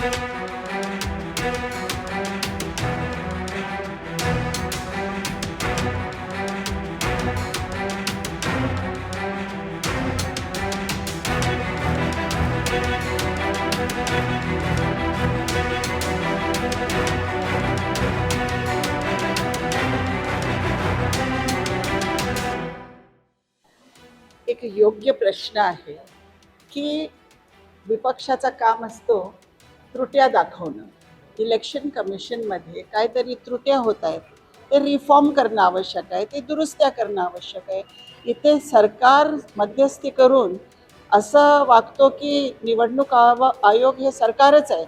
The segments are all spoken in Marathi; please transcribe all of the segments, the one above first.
एक योग्य प्रश्न आहे की विपक्षाचा काम असतो त्रुट्या दाखवणं. इलेक्शन कमिशनमध्ये काहीतरी त्रुट्या होत आहेत. ते रिफॉर्म करणं आवश्यक आहे. ते दुरुस्त्या करणं आवश्यक आहे. इथे सरकार मध्यस्थी करून असं वागतो की निवडणूक आयोग हे सरकारच आहे.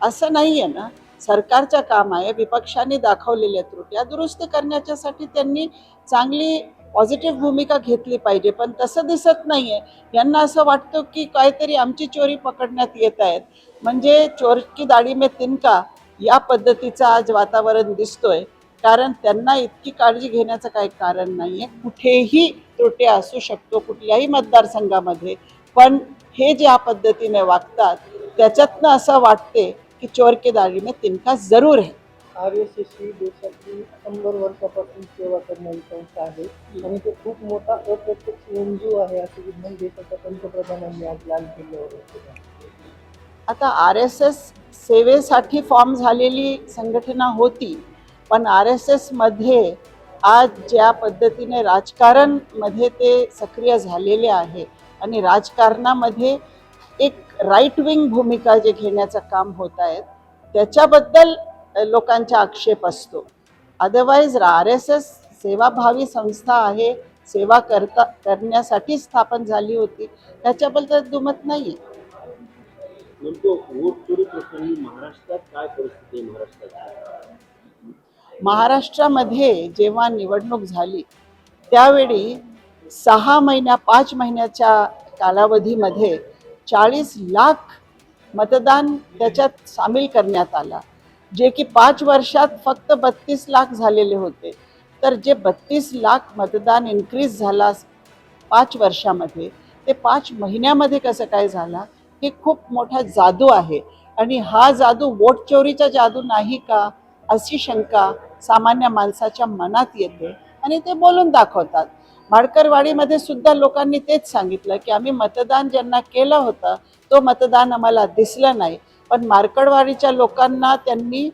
असं नाही आहे ना. सरकारचं काम आहे. विपक्षाने दाखवलेल्या त्रुट्या दुरुस्त करण्याच्यासाठी त्यांनी चांगली पॉझिटिव्ह भूमिका घेतली पाहिजे पण तसं दिसत नाही आहे यांना असं वाटतं की काहीतरी आमची चोरी पकडण्यात येत आहेत. म्हणजे चोर की दाढी मे तिनका या पद्धतीचं आज वातावरण दिसतोय. कारण त्यांना इतकी काळजी घेण्याचं काही कारण नाही आहे कुठेही त्रुट्या असू शकतो कुठल्याही मतदारसंघामध्ये. पण हे ज्या पद्धतीने वागतात त्याच्यातनं असं वाटते की चोर के दाढी में तिनका जरूर है आर एस एस ही देशातली शंभर वर्षापासून सेवा करणारी संस्था आहे. आणि ते खूप मोठा अप्रत्यक्ष एन जी ओ आहे असं विधान देशाच्या पंतप्रधानांनी आज लाल किल्ल्यावर केलं. आता आर एस एस सेवेसाठी फॉर्म झालेली संघटना होती पण आर एस एसमध्ये आज ज्या पद्धतीने राजकारणमध्ये ते सक्रिय झालेले आहे आणि राजकारणामध्ये एक राईट विंग भूमिका जे घेण्याचं काम होत आहेत त्याच्याबद्दल लोकांचा आक्षेप असतो. अदरवाईज आर एस एस सेवाभावी संस्था आहे. सेवा करता करण्यासाठी स्थापन झाली होती. त्याच्याबद्दल दुमत नाही महाराष्ट्रामध्ये जेव्हा निवडणूक झाली त्यावेळी सहा महिन्या पाच महिन्याच्या कालावधीमध्ये चाळीस लाख मतदान त्याच्यात सामील करण्यात आला. जे की पाच वर्षात फक्त बत्तीस लाख झालेले होते. तर जे बत्तीस लाख मतदान इन्क्रीज झाला पाच वर्षामध्ये ते पाच महिन्यामध्ये कसं काय झाला? हे खूप मोठा जादू आहे. आणि हा जादू वोट चोरीचा जादू नाही का? अशी शंका सामान्य माणसाच्या मनात येते आणि ते बोलून दाखवतात. भाडकरवाडीमध्ये सुद्धा लोकांनी तेच सांगितलं की आम्ही मतदान ज्यांना केलं होतं तो मतदान आम्हाला दिसलं नाही. पण मार्कडवाडीच्या लोकांना त्यांनी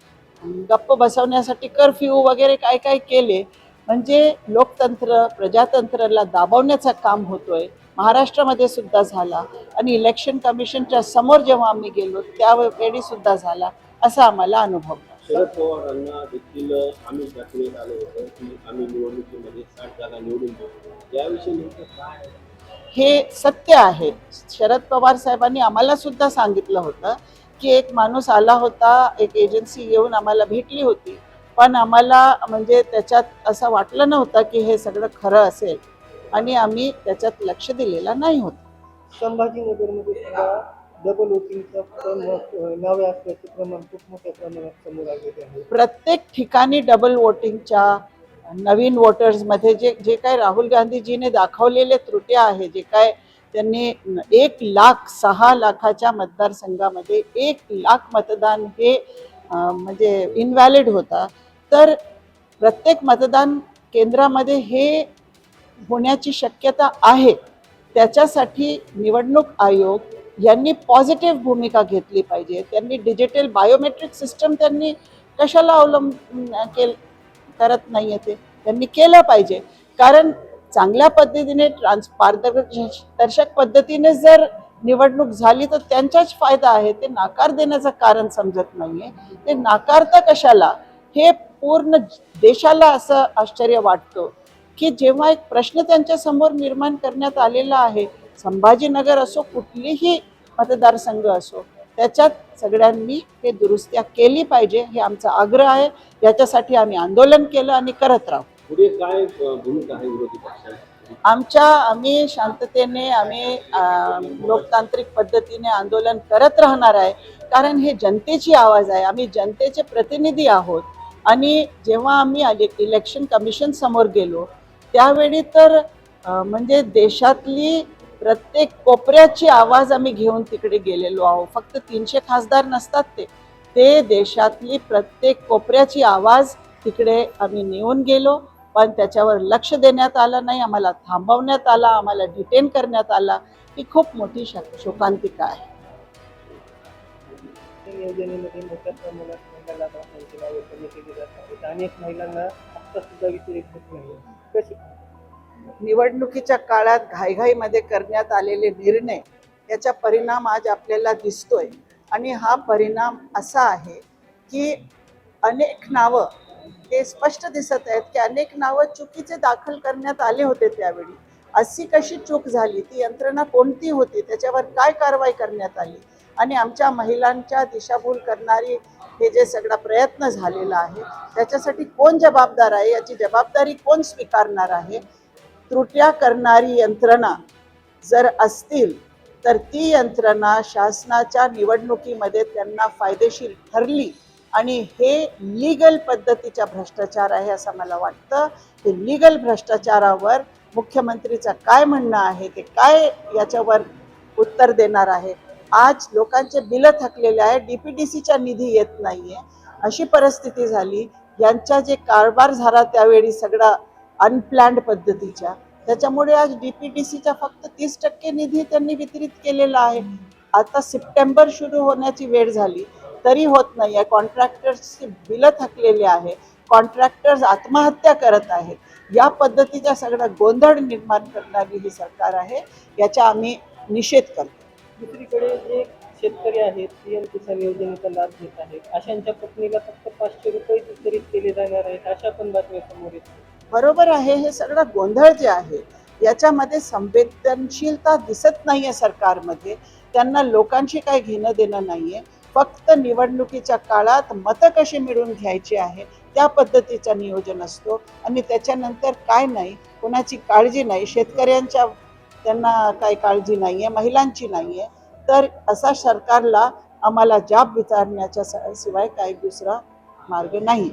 गप्प बसवण्यासाठी कर्फ्यू वगैरे काय काय केले म्हणजे लोकतंत्र प्रजातंत्राला दाबवण्याचं काम होतोय. महाराष्ट्रामध्ये सुद्धा झाला आणि इलेक्शन कमिशनच्या समोर जेव्हा आम्ही गेलो त्यावेळी सुद्धा झाला असा आम्हाला अनुभव. शरद पवारांना देखील आम्ही दाखवण्यात आलं होतं की आम्ही निवडणुकीमध्ये साठ जागा निवडून याविषयी नेमकं काय हे सत्य आहे. शरद पवार साहेबांनी आम्हाला सुद्धा सांगितलं होतं की एक माणूस आला होता एक एजन्सी येऊन आम्हाला भेटली होती. पण आम्हाला म्हणजे त्याच्यात असं वाटलं नव्हतं की हे सगळं खरं असेल. आणि आम्ही त्याच्यात लक्ष दिलेलं नाही होतं. संभाजीनगरमध्ये डबल वोटिंगचं प्रमाण नावे असल्याचे प्रमाण खूप मोठ्या प्रमाणात समोर आलेले आहे. प्रत्येक ठिकाणी डबल वोटिंगच्या नवीन वोटर्समध्ये जे जे काय राहुल गांधीजीने दाखवलेले त्रुट्या आहे जे काय त्यांनी एक लाख सहा लाखाच्या मतदारसंघामध्ये एक लाख मतदान हे म्हणजे इनव्हॅलिड होता. तर प्रत्येक मतदान केंद्रामध्ये हे होण्याची शक्यता आहे. त्याच्यासाठी निवडणूक आयोग यांनी पॉझिटिव्ह भूमिका घेतली पाहिजे. त्यांनी डिजिटल बायोमेट्रिक सिस्टम त्यांनी कशाला अवलंब केल करत नाही आहे ते. त्यांनी केलं पाहिजे. कारण चांगल्या पद्धतीने ट्रान्स पारदर्शक पद्धतीने जर निवडणूक झाली तर त्यांचाच फायदा आहे. ते नाकार देण्याचं कारण समजत नाही आहे ते नाकारता कशाला? हे पूर्ण देशाला असं आश्चर्य वाटतं की जेव्हा एक प्रश्न त्यांच्यासमोर निर्माण करण्यात आलेला आहे संभाजीनगर असो कुठलीही मतदारसंघ असो त्याच्यात सगळ्यांनी हे दुरुस्त्या केली पाहिजे हे आमचा आग्रह आहे. याच्यासाठी आम्ही आंदोलन केलं आणि करत राहू. पुढे काय भूमिका आहे विरोधी पक्षांची आमच्या आम्ही शांततेने आम्ही लोकतांत्रिक पद्धतीने आंदोलन करत राहणार आहे. कारण हे जनतेची आवाज आहे. आम्ही जनतेचे प्रतिनिधी आहोत. आणि जेव्हा आम्ही इलेक्शन कमिशन समोर गेलो त्यावेळी तर म्हणजे देशातली प्रत्येक कोपऱ्याची आवाज आम्ही घेऊन तिकडे गेलेलो आहोत. फक्त तीनशे खासदार नसतात ते. ते देशातली प्रत्येक कोपऱ्याची आवाज तिकडे आम्ही नेऊन गेलो पण त्याच्यावर लक्ष देण्यात आलं नाही आम्हाला थांबवण्यात आला आम्हाला डिटेन करण्यात आला. ही खूप मोठी शक शोकांतिका आहे. योजनेमध्ये मोठ्या प्रमाणात महिला अनेक महिलांना सुद्धा वितरित होत नाही. कशी निवडणुकीच्या काळात घाईघाईमध्ये करण्यात आलेले निर्णय याचा परिणाम आज आपल्याला दिसतोय. आणि हा परिणाम असा आहे की अनेक नावं हे स्पष्ट दिसत आहेत की अनेक नावं चुकीचे दाखल करण्यात आले होते त्यावेळी. अशी कशी चूक झाली? ती यंत्रणा कोणती होती? त्याच्यावर काय कारवाई करण्यात आली? आणि आमच्या महिलांच्या दिशाभूल करणारी हे जे सगळा प्रयत्न झालेला आहे त्याच्यासाठी कोण जबाबदार आहे? याची जबाबदारी कोण स्वीकारणार आहे? त्रुट्या करणारी यंत्रणा जर असतील तर ती यंत्रणा शासनाच्या निवडणुकीमध्ये त्यांना फायदेशीर ठरली आणि हे लीगल पद्धतीचा भ्रष्टाचार आहे असं मला वाटतं. ते लीगल भ्रष्टाचारावर मुख्यमंत्रीचं काय म्हणणं आहे ते काय याच्यावर उत्तर देणार आहे? आज लोकांचे बिलं थकलेले आहे डी पी डी सीचा निधी येत नाही आहे अशी परिस्थिती झाली. यांचा जे कारभार झाला त्यावेळी सगळा अनप्लॅन्ड पद्धतीच्या. त्याच्यामुळे आज डी पी डी सीचा फक्त तीस टक्के निधी त्यांनी वितरित केलेला आहे. आता सप्टेंबर सुरू होण्याची वेळ झाली. तरी होत नाही. आहे कॉन्ट्रॅक्टर्सची बिलं थकलेली आहे. कॉन्ट्रॅक्टर्स आत्महत्या करत आहेत. या पद्धतीचा सगळा गोंधळ निर्माण करणारी ही सरकार आहे. याचा आम्ही निषेध करतो. दुसरीकडे जे शेतकरी आहेत पीएम किसान योजनेचा लाभ घेत आहेत अशांच्या पत्नीला फक्त पाचशे रुपये वितरित केले जाणार आहेत अशा पण बातम्या समोर येतात बरोबर आहे हे सगळं गोंधळ जे आहे याच्यामध्ये संवेदनशीलता दिसत नाही आहे सरकारमध्ये. त्यांना लोकांशी काही घेणं देणं नाही आहे फक्त निवडणुकीच्या काळात मतं कशी मिळवून घ्यायची आहे त्या पद्धतीचा नियोजन असतो. आणि त्याच्यानंतर काय नाही कोणाची काळजी नाही शेतकऱ्यांच्या त्यांना काही काळजी नाही आहे महिलांची नाही आहे तर असा सरकारला आम्हाला जाब विचारण्याच्या शिवाय काही दुसरा मार्ग नाही.